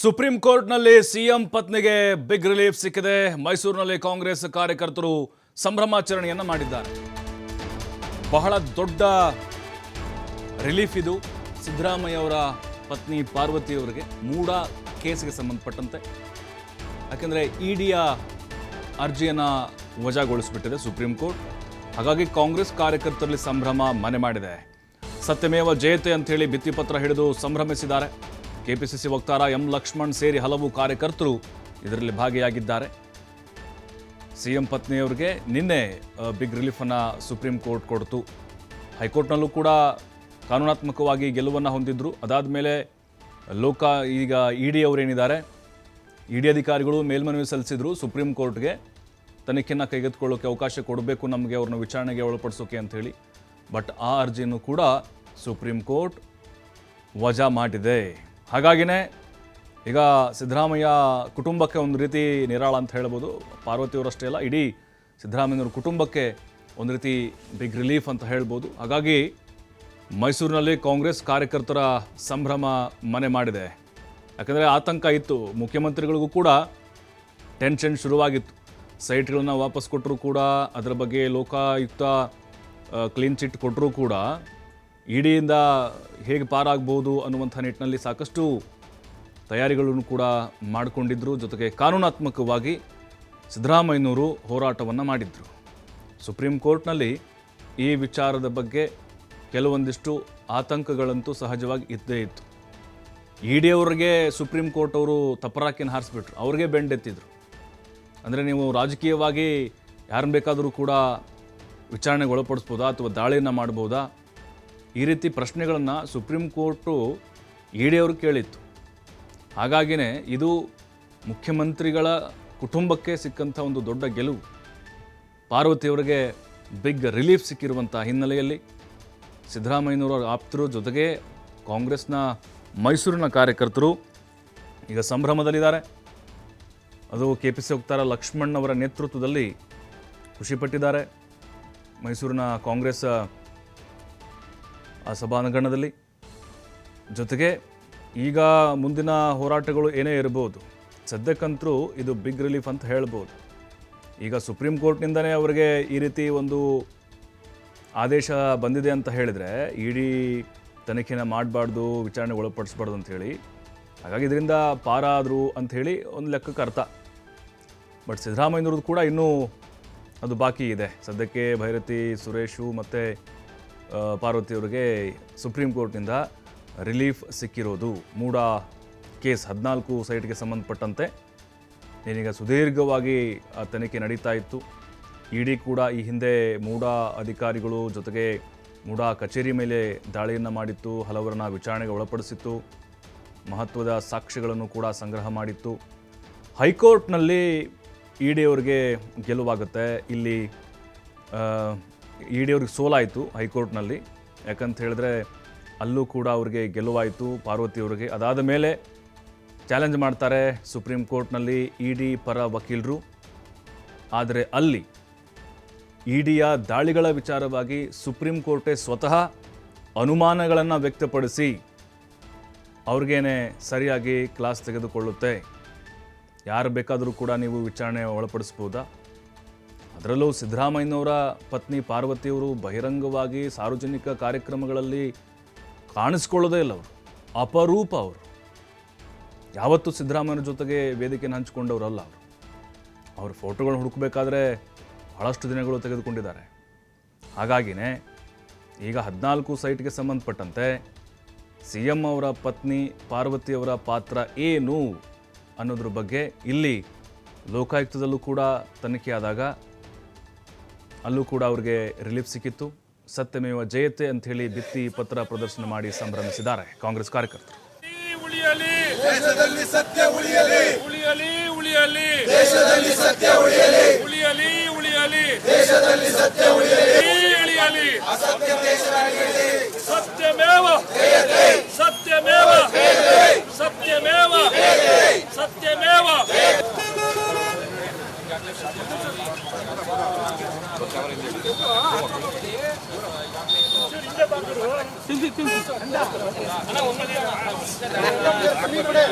Supreme ಕೋರ್ಟ್ನಲ್ಲಿ CM ಪತ್ನಿಗೆ big relief ಸಿಕ್ಕಿದೆ. ಮೈಸೂರಿನಲ್ಲಿ ಕಾಂಗ್ರೆಸ್ ಕಾರ್ಯಕರ್ತರು ಸಂಭ್ರಮಾಚರಣೆಯನ್ನು ಮಾಡಿದ್ದಾರೆ. ಬಹಳ ದೊಡ್ಡ ರಿಲೀಫ್ ಇದು. ಸಿದ್ದರಾಮಯ್ಯ ಅವರ ಪತ್ನಿ ಪಾರ್ವತಿ ಅವರಿಗೆ ಮೂಡ ಕೇಸಿಗೆ ಸಂಬಂಧಪಟ್ಟಂತೆ. ಯಾಕೆಂದರೆ ಇಡಿಯ ಅರ್ಜಿಯನ್ನು ವಜಾಗೊಳಿಸಿಬಿಟ್ಟಿದೆ ಸುಪ್ರೀಂ ಕೋರ್ಟ್. ಹಾಗಾಗಿ ಕಾಂಗ್ರೆಸ್ ಕಾರ್ಯಕರ್ತರಲ್ಲಿ ಸಂಭ್ರಮ ಮನೆ ಮಾಡಿದೆ. ಸತ್ಯಮೇವ ಜಯತೆ ಅಂತೇಳಿ ಭಿತ್ತಿಪತ್ರ ಹಿಡಿದು ಸಂಭ್ರಮಿಸಿದ್ದಾರೆ. ಕೆಪಿಸಿಸಿ ವಕ್ತಾರ ಎಂ ಲಕ್ಷ್ಮಣ್ ಸೇರಿ ಹಲವು ಕಾರ್ಯಕರ್ತರು ಇದರಲ್ಲಿ ಭಾಗಿಯಾಗಿದ್ದಾರೆ. ಸಿಎಂ ಪತ್ನಿಯವರಿಗೆ ನಿನ್ನೆ ಬಿಗ್ ರಿಲೀಫನ್ನು ಸುಪ್ರೀಂ ಕೋರ್ಟ್ ಕೊಡ್ತು. ಹೈಕೋರ್ಟ್ನಲ್ಲೂ ಕೂಡ ಕಾನೂನಾತ್ಮಕವಾಗಿ ಗೆಲುವನ್ನು ಹೊಂದಿದ್ರು. ಅದಾದ ಮೇಲೆ ಲೋಕ, ಈಗ ಇ ಡಿ ಅವರೇನಿದ್ದಾರೆ ಇ ಡಿ ಅಧಿಕಾರಿಗಳು ಮೇಲ್ಮನವಿ ಸಲ್ಲಿಸಿದ್ರು ಸುಪ್ರೀಂ ಕೋರ್ಟ್ಗೆ. ತನಿಖೆಯನ್ನು ಕೈಗೆತ್ತಿಕೊಳ್ಳೋಕೆ ಅವಕಾಶ ಕೊಡಬೇಕು ನಮಗೆ ಅವ್ರನ್ನ ವಿಚಾರಣೆಗೆ ಒಳಪಡಿಸೋಕೆ ಅಂಥೇಳಿ ಬಟ್ ಆ ಅರ್ಜಿಯನ್ನು ಕೂಡ ಸುಪ್ರೀಂ ಕೋರ್ಟ್ ವಜಾ ಮಾಡಿದೆ. ಹಾಗಾಗಿನೇ ಈಗ ಸಿದ್ದರಾಮಯ್ಯ ಕುಟುಂಬಕ್ಕೆ ಒಂದು ರೀತಿ ನಿರಾಳ ಅಂತ ಹೇಳ್ಬೋದು. ಪಾರ್ವತಿಯವರಷ್ಟೇ ಅಲ್ಲ, ಇಡೀ ಸಿದ್ದರಾಮಯ್ಯನವ್ರ ಕುಟುಂಬಕ್ಕೆ ಒಂದು ರೀತಿ ಬಿಗ್ ರಿಲೀಫ್ ಅಂತ ಹೇಳ್ಬೋದು. ಹಾಗಾಗಿ ಮೈಸೂರಿನಲ್ಲಿ ಕಾಂಗ್ರೆಸ್ ಕಾರ್ಯಕರ್ತರ ಸಂಭ್ರಮ ಮನೆ ಮಾಡಿದೆ. ಯಾಕಂದರೆ ಆತಂಕ ಇತ್ತು. ಮುಖ್ಯಮಂತ್ರಿಗಳಿಗೂ ಕೂಡ ಟೆನ್ಷನ್ ಶುರುವಾಗಿತ್ತು. ಸೈಟ್ಗಳನ್ನು ವಾಪಸ್ ಕೊಟ್ಟರು ಕೂಡ, ಅದರ ಬಗ್ಗೆ ಲೋಕಾಯುಕ್ತ ಕ್ಲೀನ್ ಚಿಟ್ ಕೊಟ್ಟರೂ ಕೂಡ ಇಡಿಯಿಂದ ಹೇಗೆ ಪಾರಾಗ್ಬೋದು ಅನ್ನುವಂಥ ನಿಟ್ಟಿನಲ್ಲಿ ಸಾಕಷ್ಟು ತಯಾರಿಗಳನ್ನು ಕೂಡ ಮಾಡಿಕೊಂಡಿದ್ದರು ಜೊತೆಗೆ ಕಾನೂನಾತ್ಮಕವಾಗಿ ಸಿದ್ದರಾಮಯ್ಯನವರು ಹೋರಾಟವನ್ನು ಮಾಡಿದರು. ಸುಪ್ರೀಂ ಕೋರ್ಟ್ನಲ್ಲಿ ಈ ವಿಚಾರದ ಬಗ್ಗೆ ಕೆಲವೊಂದಿಷ್ಟು ಆತಂಕಗಳಂತೂ ಸಹಜವಾಗಿ ಇದ್ದೇ ಇತ್ತು. ಇ ಡಿ ಅವ್ರಿಗೆ ಸುಪ್ರೀಂ ಕೋರ್ಟ್ ಅವರು ತಪರಾಕಿನ ಹಾರಿಸ್ಬಿಟ್ರು. ಅವ್ರಿಗೆ ಬೆಂಡೆತ್ತಿದ್ರು. ಅಂದರೆ ನೀವು ರಾಜಕೀಯವಾಗಿ ಯಾರನ್ನ ಬೇಕಾದರೂ ಕೂಡ ವಿಚಾರಣೆಗೆ ಒಳಪಡಿಸ್ಬೋದಾ ಅಥವಾ ದಾಳಿಯನ್ನು ಮಾಡ್ಬೋದಾ? ಈ ರೀತಿ ಪ್ರಶ್ನೆಗಳನ್ನು ಸುಪ್ರೀಂ ಕೋರ್ಟು ಇ ಅವರು ಕೇಳಿತ್ತು. ಹಾಗಾಗಿನೇ ಇದು ಮುಖ್ಯಮಂತ್ರಿಗಳ ಕುಟುಂಬಕ್ಕೆ ಸಿಕ್ಕಂಥ ಒಂದು ದೊಡ್ಡ ಗೆಲುವು. ಪಾರ್ವತಿಯವರಿಗೆ ಬಿಗ್ ರಿಲೀಫ್ ಸಿಕ್ಕಿರುವಂಥ ಹಿನ್ನೆಲೆಯಲ್ಲಿ ಸಿದ್ದರಾಮಯ್ಯನವರ ಆಪ್ತರು ಜೊತೆಗೆ ಕಾಂಗ್ರೆಸ್ನ ಮೈಸೂರಿನ ಕಾರ್ಯಕರ್ತರು ಈಗ ಸಂಭ್ರಮದಲ್ಲಿದ್ದಾರೆ. ಅದು ಕೆ ಪಿ ಸಿ ವಕ್ತಾರ ಲಕ್ಷ್ಮಣ್ ಅವರ ನೇತೃತ್ವದಲ್ಲಿ ಖುಷಿಪಟ್ಟಿದ್ದಾರೆ ಮೈಸೂರಿನ ಕಾಂಗ್ರೆಸ್ ಆ ಸಭಾಂಗಣದಲ್ಲಿ. ಜೊತೆಗೆ ಈಗ ಮುಂದಿನ ಹೋರಾಟಗಳು ಏನೇ ಇರ್ಬೋದು ಸದ್ಯಕ್ಕಂತರೂ ಇದು ಬಿಗ್ ರಿಲೀಫ್ ಅಂತ ಹೇಳ್ಬೋದು. ಈಗ ಸುಪ್ರೀಂ ಕೋರ್ಟ್ನಿಂದನೇ ಅವರಿಗೆ ಈ ರೀತಿ ಒಂದು ಆದೇಶ ಬಂದಿದೆ ಅಂತ ಹೇಳಿದರೆ, ಇಡೀ ತನಿಖೆನ ಮಾಡಬಾರ್ದು, ವಿಚಾರಣೆಗೆ ಒಳಪಡಿಸ್ಬಾರ್ದು ಅಂಥೇಳಿ ಹಾಗಾಗಿ ಇದರಿಂದ ಪಾರಾದರು ಅಂಥೇಳಿ ಒಂದು ಲೆಕ್ಕಕ್ಕೆ ಅರ್ಥ. ಬಟ್ ಸಿದ್ದರಾಮಯ್ಯನವ್ರದ್ದು ಕೂಡ ಇನ್ನೂ ಅದು ಬಾಕಿ ಇದೆ. ಸದ್ಯಕ್ಕೆ ಭೈರತಿ, ಸುರೇಶು ಮತ್ತು ಪಾರ್ವತಿಯವರಿಗೆ ಸುಪ್ರೀಂ ಕೋರ್ಟ್ನಿಂದ ರಿಲೀಫ್ ಸಿಕ್ಕಿರೋದು ಮೂಡ ಕೇಸ್ ಹದಿನಾಲ್ಕು ಸೈಟ್ಗೆ ಸಂಬಂಧಪಟ್ಟಂತೆ. ಏನೀಗ ಸುದೀರ್ಘವಾಗಿ ಆ ತನಿಖೆ ನಡೀತಾ ಇತ್ತು. ಇಡಿ ಕೂಡ ಈ ಹಿಂದೆ ಮೂಡ ಅಧಿಕಾರಿಗಳು ಜೊತೆಗೆ ಮೂಡ ಕಚೇರಿ ಮೇಲೆ ದಾಳಿಯನ್ನು ಮಾಡಿತ್ತು, ಹಲವರನ್ನ ವಿಚಾರಣೆಗೆ ಒಳಪಡಿಸಿತ್ತು, ಮಹತ್ವದ ಸಾಕ್ಷ್ಯಗಳನ್ನು ಕೂಡ ಸಂಗ್ರಹ ಮಾಡಿತ್ತು. ಹೈಕೋರ್ಟ್ನಲ್ಲಿ ಇ ಡಿ ಅವರಿಗೆ ಗೆಲುವಾಗುತ್ತೆ. ಇಲ್ಲಿ ಇ ಡಿ ಅವ್ರಿಗೆ ಸೋಲಾಯಿತು ಹೈಕೋರ್ಟ್ನಲ್ಲಿ. ಯಾಕಂತ ಹೇಳಿದ್ರೆ ಅಲ್ಲೂ ಕೂಡ ಅವ್ರಿಗೆ ಗೆಲುವಾಯಿತು ಪಾರ್ವತಿ ಅವರಿಗೆ. ಅದಾದ ಮೇಲೆ ಚಾಲೆಂಜ್ ಮಾಡ್ತಾರೆ ಸುಪ್ರೀಂ ಕೋರ್ಟ್ನಲ್ಲಿ ಇ ಡಿ ಪರ ವಕೀಲರು. ಆದರೆ ಅಲ್ಲಿ ಇಡಿಯ ದಾಳಿಗಳ ವಿಚಾರವಾಗಿ ಸುಪ್ರೀಂ ಕೋರ್ಟೇ ಸ್ವತಃ ಅನುಮಾನಗಳನ್ನು ವ್ಯಕ್ತಪಡಿಸಿ ಅವ್ರಿಗೇನೆ ಸರಿಯಾಗಿ ಕ್ಲಾಸ್ ತೆಗೆದುಕೊಳ್ಳುತ್ತೆ. ಯಾರು ಬೇಕಾದರೂ ಕೂಡ ನೀವು ವಿಚಾರಣೆ ಒಳಪಡಿಸ್ಬೋದಾ? ಅದರಲ್ಲೂ ಸಿದ್ದರಾಮಯ್ಯನವರ ಪತ್ನಿ ಪಾರ್ವತಿಯವರು ಬಹಿರಂಗವಾಗಿ ಸಾರ್ವಜನಿಕ ಕಾರ್ಯಕ್ರಮಗಳಲ್ಲಿ ಕಾಣಿಸ್ಕೊಳ್ಳೋದೇ ಇಲ್ಲ ಅವರು. ಅಪರೂಪ ಅವರು. ಯಾವತ್ತೂ ಸಿದ್ದರಾಮಯ್ಯನ ಜೊತೆಗೆ ವೇದಿಕೆಯನ್ನು ಹಂಚಿಕೊಂಡವರಲ್ಲ ಅವರು. ಅವ್ರ ಫೋಟೋಗಳನ್ನ ಹುಡುಕಬೇಕಾದ್ರೆ ಬಹಳಷ್ಟು ದಿನಗಳು ತೆಗೆದುಕೊಂಡಿದ್ದಾರೆ. ಹಾಗಾಗಿನೇ ಈಗ ಹದಿನಾಲ್ಕು ಸೈಟ್ಗೆ ಸಂಬಂಧಪಟ್ಟಂತೆ ಸಿ ಎಂ ಅವರ ಪತ್ನಿ ಪಾರ್ವತಿಯವರ ಪಾತ್ರ ಏನು ಅನ್ನೋದ್ರ ಬಗ್ಗೆ ಇಲ್ಲಿ ಲೋಕಾಯುಕ್ತದಲ್ಲೂ ಕೂಡ ತನಿಖೆ ಆದಾಗ ಅಲ್ಲೂ ಕೂಡ ಅವ್ರಿಗೆ ರಿಲೀಫ್ ಸಿಕ್ಕಿತ್ತು. ಸತ್ಯಮೇವ ಜಯತೆ ಅಂಥೇಳಿ ಭಿತ್ತಿ ಪತ್ರ ಪ್ರದರ್ಶನ ಮಾಡಿ ಸಂಭ್ರಮಿಸಿದ್ದಾರೆ ಕಾಂಗ್ರೆಸ್ ಕಾರ್ಯಕರ್ತರು. ಉಳಿಯಲಿ ದೇಶದಲ್ಲಿ ಸತ್ಯ ಉಳಿಯಲಿ. ಉಳಿಯಲಿ ಉಳಿಯಲಿ. ದೇಶದಲ್ಲಿ ಸತ್ಯ ಉಳಿಯಲಿ. ಉಳಿಯಲಿ ಉಳಿಯಲಿ. ದೇಶದಲ್ಲಿ ಸತ್ಯ ಉಳಿಯಲಿ. ಉಳಿಯಲಿ ಅಸತ್ಯ ದೇಶ ಅಳಿಯಲಿ ಸತ್ಯಮೇವ. ಸತ್ಯಮೇವ ಸತ್ಯಮೇವ ಸತ್ಯಮೇವ ಈ ಕಡೆ